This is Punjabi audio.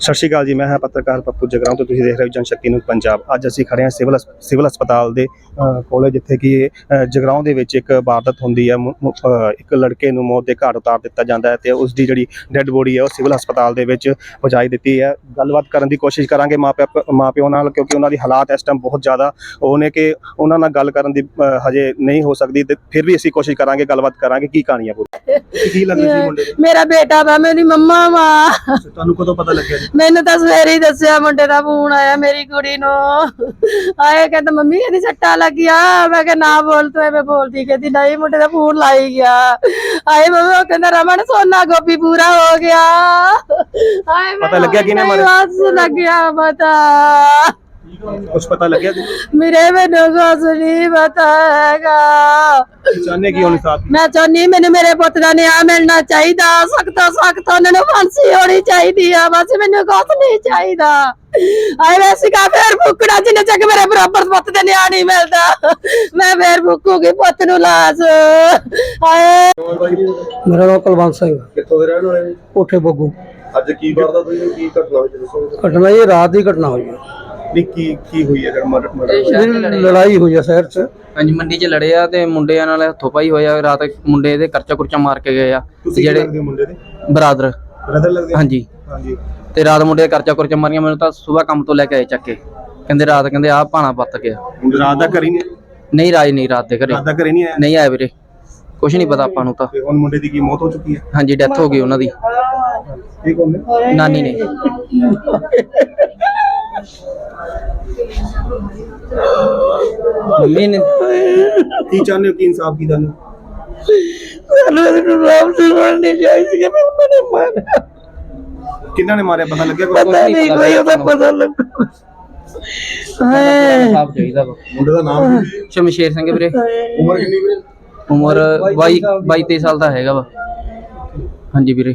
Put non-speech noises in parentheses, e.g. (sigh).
ਸਤਿ ਸ਼੍ਰੀ ਅਕਾਲ ਜੀ ਮੈਂ ਹਾਂ ਪੱਤਰਕਾਰ ਪੱਪੂ ਜਗਰਾਉਂ ਤੋਂ ਤੁਸੀਂ ਦੇਖ ਰਹੇ ਹੋ ਜਨਸ਼ਕਤੀ ਨਿਊਜ਼ ਪੰਜਾਬ। ਅੱਜ ਅਸੀਂ ਖੜੇ ਹਾਂ ਸਿਵਲ ਸਿਵਲ ਹਸਪਤਾਲ ਦੇ ਕੋਲੇ ਜਿੱਥੇ ਕਿ ਜਗਰਾਉਂ ਦੇ ਵਿੱਚ ਇੱਕ ਵਾਰਦਾਤ ਹੁੰਦੀ ਹੈ। ਇੱਕ ਲੜਕੇ ਨੂੰ ਮੌਤ ਦੇ ਘਾਟ ਉਤਾਰ ਦਿੱਤਾ ਜਾਂਦਾ ਹੈ ਤੇ ਉਸ ਦੀ ਜਿਹੜੀ ਡੈੱਡ ਬੋਡੀ ਹੈ ਉਹ ਸਿਵਲ ਹਸਪਤਾਲ ਦੇ ਵਿੱਚ ਪਹੁੰਚਾਈ ਦਿੱਤੀ ਹੈ। ਗੱਲਬਾਤ ਕਰਨ ਦੀ ਕੋਸ਼ਿਸ਼ ਕਰਾਂਗੇ ਮਾਪਿਓ ਨਾਲ ਕਿਉਂਕਿ ਉਹਨਾਂ ਦੀ ਹਾਲਾਤ ਇਸ ਟਾਈਮ ਬਹੁਤ ਜ਼ਿਆਦਾ ਉਹ ਨੇ ਕਿ ਉਹਨਾਂ ਨਾਲ ਗੱਲ ਕਰਨ ਦੀ ਹਜੇ ਨਹੀਂ ਹੋ ਸਕਦੀ ਤੇ ਫਿਰ ਵੀ ਅਸੀਂ ਕੋਸ਼ਿਸ਼ ਕਰਾਂਗੇ ਗੱਲਬਾਤ ਕਰਾਂਗੇ ਕੀ ਕਹਾਣੀ ਹੈ ਪੂਰੀ। (laughs) ਕੀ ਲੱਗਦਾ ਸੀ ਮੁੰਡੇ ਦੀ? ਮੇਰਾ ਬੇਟਾ ਵਾ ਮੇਰੀ ਮੰਮਾ ਵਾ। ਤੁਹਾਨੂੰ ਕਦੋਂ ਪਤਾ ਲੱਗਿਆ ਜੀ? ਮੈਨੂੰ ਤਾਂ ਸਵੇਰੇ ਹੀ ਦੱਸਿਆ ਮੁੰਡੇ ਦਾ ਫੋਨ ਆਇਆ ਮੇਰੀ ਕੁੜੀ ਨੂੰ। ਆਏ ਕਹਿੰਦਾ ਮੰਮੀ ਇਹਦੀ ਸੱਟਾ ਲੱਗਿਆ। ਮੈਂ ਕਿਹਾ ਨਾ ਬੋਲ ਤੂੰ ਐਵੇਂ ਬੋਲਦੀ ਕਹਿੰਦੀ ਨਹੀਂ ਮੁੰਡੇ ਦਾ ਫੋਨ ਲਾਈ ਗਿਆ। ਆਏ ਮੰਮੀ ਉਹ ਕਹਿੰਦਾ ਰਮਨ ਸੋਨਾ ਗੋਪੀ ਪੂਰਾ ਹੋ ਗਿਆ। ਆਏ ਪਤਾ ਲੱਗਿਆ ਕਿਹਨੇ ਮਾਰਿਆ? ਬਸ ਲੱਗਿਆ ਪਤਾ। ਕੁਝ ਪਤਾ ਲੱਗਿਆ ਜੀ ਮੇਰੇ ਮੈਨੂੰ ਕੁਛ ਨਹੀਂ ਪਤਾ ਹੈਗਾ। ਚਾਹਨੇ ਕੀ ਹੋਣੀ ਸਾਥ ਮੈਂ ਚਾਹੁੰਦੀ ਮੈਨੂੰ ਮੇਰੇ ਪੁੱਤ ਦਾ ਨਿਆਂ ਮਿਲਣਾ ਚਾਹੀਦਾ। ਸਖਤ ਸਖਤ ਉਹਨਾਂ ਨੂੰ ਫਾਂਸੀ ਹੋਣੀ ਚਾਹੀਦੀ ਆ। ਬਸ ਮੈਨੂੰ ਕੁਛ ਨਹੀਂ ਚਾਹੀਦਾ। ਆਏ ਵੈਸੇ ਕਾ ਫੇਰ ਫੁੱਕੜਾ ਜਿੰਨੇ ਚੱਕ ਮੇਰੇ ਬਰਾਬਰ ਪੁੱਤ ਦੇ ਨਿਆਂ ਨਹੀਂ ਮਿਲਦਾ। ਮੈਂ ਫੇਰ ਫੁੱਕੂਗੀ ਪੁੱਤ ਨੂੰ ਲਾਸ। ਆਏ ਮੇਰਾ ਨਾਮ ਕੁਲਵੰਤ ਸਿੰਘ। ਕਿੱਥੋਂ ਦੇ ਰਹਿਣ ਵਾਲੇ ਨੇ ਕੋਠੇ ਬੱਗੂ। ਅੱਜ ਕੀ ਵਾਰਦਾਤ ਹੋਈ? ਹੈ? ਕੀ ਘਟਨਾ ਹੋਈ ਜੀ ਦੱਸੋ ਘਟਨਾ ਇਹ ਰਾਤ ਦੀ ਘਟਨਾ ਹੋਈ ਹੈ। ਵੀ ਕੀ ਕੀ ਹੋਈ ਹੈ ਜਿਹੜਾ ਮਰਡਰ ਮਰਡਰ ਇਹ ਲੜਾਈ ਹੋਈ ਹੈ ਸ਼ਹਿਰ 'ਚ। ਹਾਂਜੀ ਮੰਡੀ 'ਚ ਲੜੇ ਆ ਤੇ ਮੁੰਡਿਆਂ ਨਾਲ ਹੱਥੋਂ ਪਾਈ ਹੋਇਆ ਰਾਤ ਮੁੰਡੇ ਦੇ ਕਰਚਾ ਕੁਰਚਾ ਮਾਰ ਕੇ ਗਏ ਆ। ਤੁਸੀਂ ਜਿਹੜੇ ਲੱਗਦੇ ਹੋ ਮੁੰਡੇ ਦੇ? ਬਰਾਦਰ। ਬ੍ਰਦਰ ਲੱਗਦੇ ਹੋ? ਹਾਂਜੀ। ਹਾਂਜੀ। ਤੇ ਰਾਤ ਮੁੰਡੇ ਦੇ ਕਰਚਾ ਕੁਰਚਾ ਮਾਰੀਆਂ ਮੈਨੂੰ ਤਾਂ ਸਵੇਰ ਕੰਮ ਤੋਂ ਲੈ ਕੇ ਆਏ ਚੱਕ ਕੇ। ਕਹਿੰਦੇ ਰਾਤ ਕਹਿੰਦੇ ਆਹ ਭਾਣਾ ਪੱਤ ਗਿਆ। ਰਾਤ ਦਾ ਘਰ ਨਹੀਂ ਨਹੀਂ ਰਾਜ ਨਹੀਂ ਰਾਤ ਦੇ ਘਰੇ। ਰਾਤ ਦਾ ਘਰ ਨਹੀਂ ਆਇਆ? ਨਹੀਂ ਆਇਆ ਵੀਰੇ। ਕੁਛ ਨਹੀਂ ਪਤਾ ਆਪਾਂ ਨੂੰ ਤਾਂ। ਤੇ ਹੁਣ ਮੁੰਡੇ ਦੀ ਕੀ ਮੌਤ ਹੋ ਚੁੱਕੀ ਹੈ? ਹਾਂਜੀ ਡੈਥ ਹੋ ਗਈ ਉਹਨਾਂ ਦੀ। ਠੀਕ ਹੋਣੇ ਨਾਨੀ ਨੇ। ਮੰਮੀ ਨੇ ਕੀ ਚਾਹੁੰਦੇ ਹੋ? ਕਿ ਇਨਸਾਫ ਕੀ ਚਾਹੁੰਦੇ ਹੋ ਸਾਨੂੰ ਇਹਨੂੰ ਰਾਮ ਸਿੰਘ ਮਿਲਣੀ ਚਾਹੀਦੀ ਕਿ ਮੈਂ ਉਹਨਾਂ ਨੇ ਮਾਰਿਆ ਕਿੰਨਾਂ ਨੇ ਮਾਰਿਆ? ਪਤਾ ਲੱਗਿਆ ਕੋਈ? ਪਤਾ ਨਹੀਂ ਕੋਈ ਉਹਦਾ ਪਤਾ ਲੱਗ ਹਾਏ ਸਾਫ਼ ਚਾਹੀਦਾ ਵਾ। ਮੁੰਡੇ ਦਾ ਨਾਮ ਕੀ? ਸ਼ਮਸ਼ੇਰ ਸਿੰਘ ਵੀਰੇ। ਉਮਰ ਕਿੰਨੀ ਵੀਰੇ? ਉਮਰ 22 22 23 ਸਾਲ ਦਾ ਹੈਗਾ ਵਾ। ਹਾਂਜੀ ਵੀਰੇ।